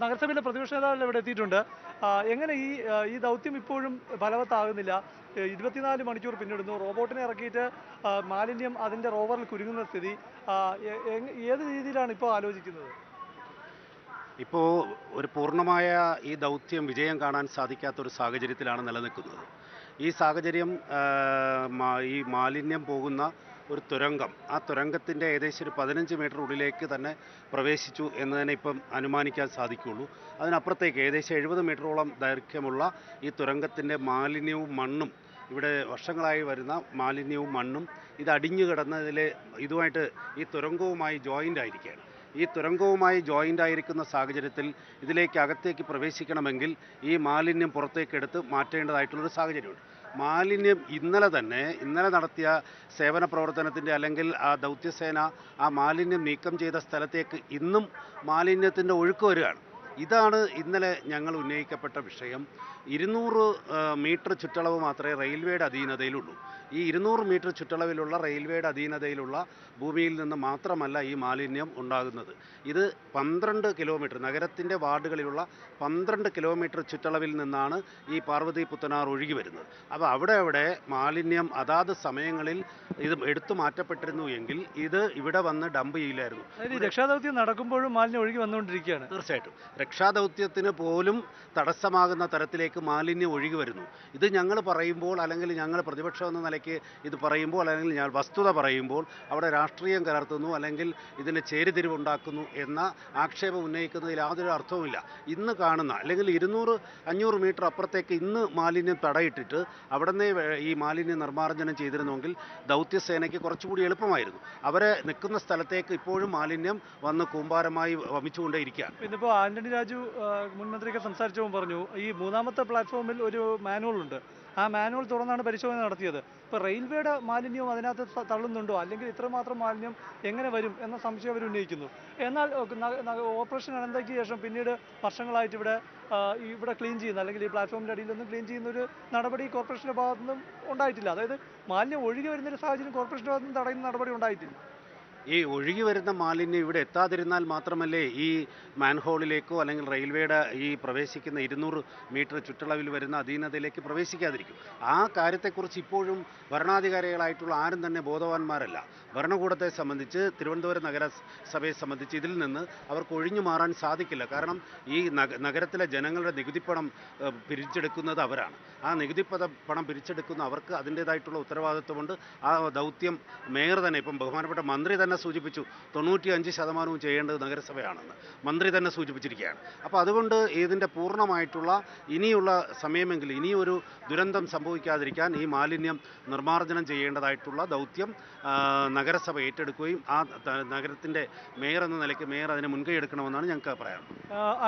നഗരസഭയിലെ പ്രതിപക്ഷ നേതാവെല്ലാം ഇവിടെ എത്തിയിട്ടുണ്ട്. എങ്ങനെ ഈ ഈ ദൗത്യം ഇപ്പോഴും ഫലവത്താകുന്നില്ല? ഇരുപത്തിനാല് മണിക്കൂർ പിന്നിടുന്നു. റോബോട്ടിനെ ഇറക്കിയിട്ട് മാലിന്യം അതിന്റെ റോവറിൽ കുരുങ്ങുന്ന സ്ഥിതി. ഏത് രീതിയിലാണ് ഇപ്പോൾ ആലോചിക്കുന്നത്? ഇപ്പോൾ ഒരു പൂർണമായ ഈ ദൗത്യം വിജയം കാണാൻ സാധിക്കാത്ത ഒരു സാഹചര്യത്തിലാണ് നിലനിൽക്കുന്നത്. ഈ സാഹചര്യം ഈ മാലിന്യം പോകുന്ന ഒരു തുരങ്കം. ആ തുരങ്കത്തിന്റെ ഏകദേശം ഒരു പതിനഞ്ച് മീറ്റർ ഉള്ളിലേക്ക് തന്നെ പ്രവേശിച്ചു എന്ന് തന്നെ ഇപ്പം അനുമാനിക്കാൻ സാധിക്കുകയുള്ളൂ. അതിനപ്പുറത്തേക്ക് ഏകദേശം എഴുപത് മീറ്ററോളം ദൈർഘ്യമുള്ള ഈ തുരങ്കത്തിന്റെ മാലിന്യവും മണ്ണും ഇവിടെ വർഷങ്ങളായി വരുന്ന മാലിന്യവും മണ്ണും ഇത് അടിഞ്ഞു കിടന്നതിൽ ഇതുമായിട്ട് ഈ തുരങ്കവുമായി ജോയിന്റ് ആയിരിക്കുകയാണ്. ഈ തുരങ്കവുമായി ജോയിന്റ് ആയിരിക്കുന്ന സാഹചര്യത്തിൽ ഇതിലേക്ക് അകത്തേക്ക് പ്രവേശിക്കണമെങ്കിൽ ഈ മാലിന്യം പുറത്തേക്കെടുത്ത് മാറ്റേണ്ടതായിട്ടുള്ളൊരു സാഹചര്യമുണ്ട്. മാലിന്യം ഇന്നലെ തന്നെ ഇന്നലെ നടത്തിയ സേവന പ്രവർത്തനത്തിന്റെ അല്ലെങ്കിൽ ആ ദൗത്യസേന ആ മാലിന്യം നീക്കം ചെയ്ത സ്ഥലത്തേക്ക് ഇന്നും മാലിന്യത്തിന്റെ ഒഴുക്ക് വരികയാണ്. ഇതാണ് ഇന്നലെ ഞങ്ങൾ ഉന്നയിക്കപ്പെട്ട വിഷയം. ഇരുന്നൂറ് മീറ്റർ ചുറ്റളവ് മാത്രമേ റെയിൽവേയുടെ അധീനതയിലുള്ളൂ. ഈ ഇരുന്നൂറ് മീറ്റർ ചുറ്റളവിലുള്ള റെയിൽവേയുടെ അധീനതയിലുള്ള ഭൂമിയിൽ നിന്ന് മാത്രമല്ല ഈ മാലിന്യം ഉണ്ടാകുന്നത്. ഇത് പന്ത്രണ്ട് കിലോമീറ്റർ നഗരത്തിന്റെ വാർഡുകളിലുള്ള പന്ത്രണ്ട് കിലോമീറ്റർ ചുറ്റളവിൽ നിന്നാണ് ഈ പാർവതി പുത്തനാർ ഒഴുകി വരുന്നത്. അപ്പോൾ അവിടെ അവിടെ മാലിന്യം അതാത് സമയങ്ങളിൽ ഇത് എടുത്തു മാറ്റപ്പെട്ടിരുന്നു എങ്കിൽ ഇത് ഇവിടെ വന്ന് ഡംപ് ചെയ്യില്ലായിരുന്നു. രക്ഷാദൗത്യം നടക്കുമ്പോഴും മാലിന്യം ഒഴുകി വന്നുകൊണ്ടിരിക്കുകയാണ്. തീർച്ചയായിട്ടും. രക്ഷാദൗത്യത്തിന് പോലും തടസ്സമാകുന്ന തരത്തിലേക്ക് മാലിന്യം ഒഴുകി വരുന്നു. ഇത് ഞങ്ങൾ പറയുമ്പോൾ അല്ലെങ്കിൽ ഞങ്ങൾ പ്രതിപക്ഷം എന്ന നിലയ്ക്ക് ഇത് പറയുമ്പോൾ അല്ലെങ്കിൽ ഞാൻ വസ്തുത പറയുമ്പോൾ അവിടെ രാഷ്ട്രീയം കലർത്തുന്നു അല്ലെങ്കിൽ ഇതിന് ചേരിതിരിവുണ്ടാക്കുന്നു എന്ന ആക്ഷേപം ഉന്നയിക്കുന്നതിൽ യാതൊരു അർത്ഥവുമില്ല. ഇന്ന് കാണുന്ന അല്ലെങ്കിൽ ഇരുന്നൂറ് അഞ്ഞൂറ് മീറ്റർ അപ്പുറത്തേക്ക് ഇന്ന് മാലിന്യം തടയിട്ടിട്ട് അവിടെ ഈ മാലിന്യം നിർമ്മാർജനം ചെയ്തിരുന്നുവെങ്കിൽ ദൗത്യസേനയ്ക്ക് കുറച്ചുകൂടി എളുപ്പമായിരുന്നു. അവരെ നിൽക്കുന്ന സ്ഥലത്തേക്ക് ഇപ്പോഴും മാലിന്യം വന്ന് കൂമ്പാരമായി വമിച്ചുകൊണ്ടേയിരിക്കുകയാണ്. ഇന്നിപ്പോൾ ആന്റണി രാജു മുൻമന്ത്രിയൊക്കെ മുൻ സംസാരിച്ചപ്പോൾ പറഞ്ഞു ഈ മൂന്നാമത്തെ പ്ലാറ്റ്ഫോമിൽ ഒരു മാനുവൽ ഉണ്ട്. ആ മാനുവൽ തുറന്നാണ് പരിശോധന നടത്തിയത്. ഇപ്പോൾ റെയിൽവേയുടെ മാലിന്യവും അതിനകത്ത് തള്ളുന്നുണ്ടോ? അല്ലെങ്കിൽ ഇത്രമാത്രം മാലിന്യം എങ്ങനെ വരും എന്ന സംശയം അവർ ഉന്നയിക്കുന്നു. എന്നാൽ ഓപ്പറേഷൻ അനന്തയ്ക്ക് ശേഷം പിന്നീട് വർഷങ്ങളായിട്ട് ഇവിടെ ഇവിടെ ക്ലീൻ ചെയ്യുന്ന അല്ലെങ്കിൽ ഈ പ്ലാറ്റ്ഫോമിന്റെ അടിയിൽ നിന്നും ക്ലീൻ ചെയ്യുന്ന ഒരു നടപടി കോർപ്പറേഷന്റെ ഭാഗത്തുനിന്നും ഉണ്ടായിട്ടില്ല. അതായത് മാലിന്യം ഒഴുകി വരുന്ന ഒരു സാഹചര്യം കോർപ്പറേഷന്റെ ഭാഗത്തുനിന്ന് തടയുന്ന നടപടി ഉണ്ടായിട്ടില്ല. ഈ ഒഴുകി വരുന്ന മാലിന്യം ഇവിടെ എത്താതിരുന്നാൽ മാത്രമല്ലേ ഈ മാൻഹോളിലേക്കോ അല്ലെങ്കിൽ റെയിൽവേയുടെ ഈ പ്രവേശിക്കുന്ന ഇരുന്നൂറ് മീറ്റർ ചുറ്റളവിൽ വരുന്ന അധീനതയിലേക്ക് പ്രവേശിക്കാതിരിക്കും. ആ കാര്യത്തെക്കുറിച്ച് ഇപ്പോഴും ഭരണാധികാരികളായിട്ടുള്ള ആരും തന്നെ ബോധവാന്മാരല്ല. ഭരണകൂടത്തെ സംബന്ധിച്ച് തിരുവനന്തപുരം നഗരസഭയെ സംബന്ധിച്ച് ഇതിൽ നിന്ന് അവർക്ക് ഒഴിഞ്ഞു മാറാൻ സാധിക്കില്ല. കാരണം ഈ നഗരത്തിലെ ജനങ്ങളുടെ നികുതിപ്പണം പിരിച്ചെടുക്കുന്നത് അവരാണ്. ആ നികുതി പദ- പണം പിരിച്ചെടുക്കുന്ന അവർക്ക് അതിന്റേതായിട്ടുള്ള ഉത്തരവാദിത്വമുണ്ട്. ആ ദൗത്യം മേയർ തന്നെ ഇപ്പം ബഹുമാനപ്പെട്ട മന്ത്രി തന്നെ സൂചിപ്പിച്ചു. തൊണ്ണൂറ്റി അഞ്ച് ശതമാനവും ചെയ്യേണ്ടത് നഗരസഭയാണെന്ന് മന്ത്രി തന്നെ സൂചിപ്പിച്ചിരിക്കുകയാണ്. അപ്പോൾ അതുകൊണ്ട് ഇതിന്റെ പൂർണമായിട്ടുള്ള ഇനിയുള്ള സമയമെങ്കിൽ ഇനിയൊരു ദുരന്തം സംഭവിക്കാതിരിക്കാൻ ഈ മാലിന്യം നിർമ്മാർജനം ചെയ്യേണ്ടതായിട്ടുള്ള ദൗത്യം നഗരസഭ ഏറ്റെടുക്കുകയും ആ നഗരത്തിന്റെ മേയർ എന്ന നിലയ്ക്ക് മേയർ അതിനെ മുൻകൈ എടുക്കണമെന്നാണ് ഞങ്ങൾക്ക് പറയാനുള്ളത്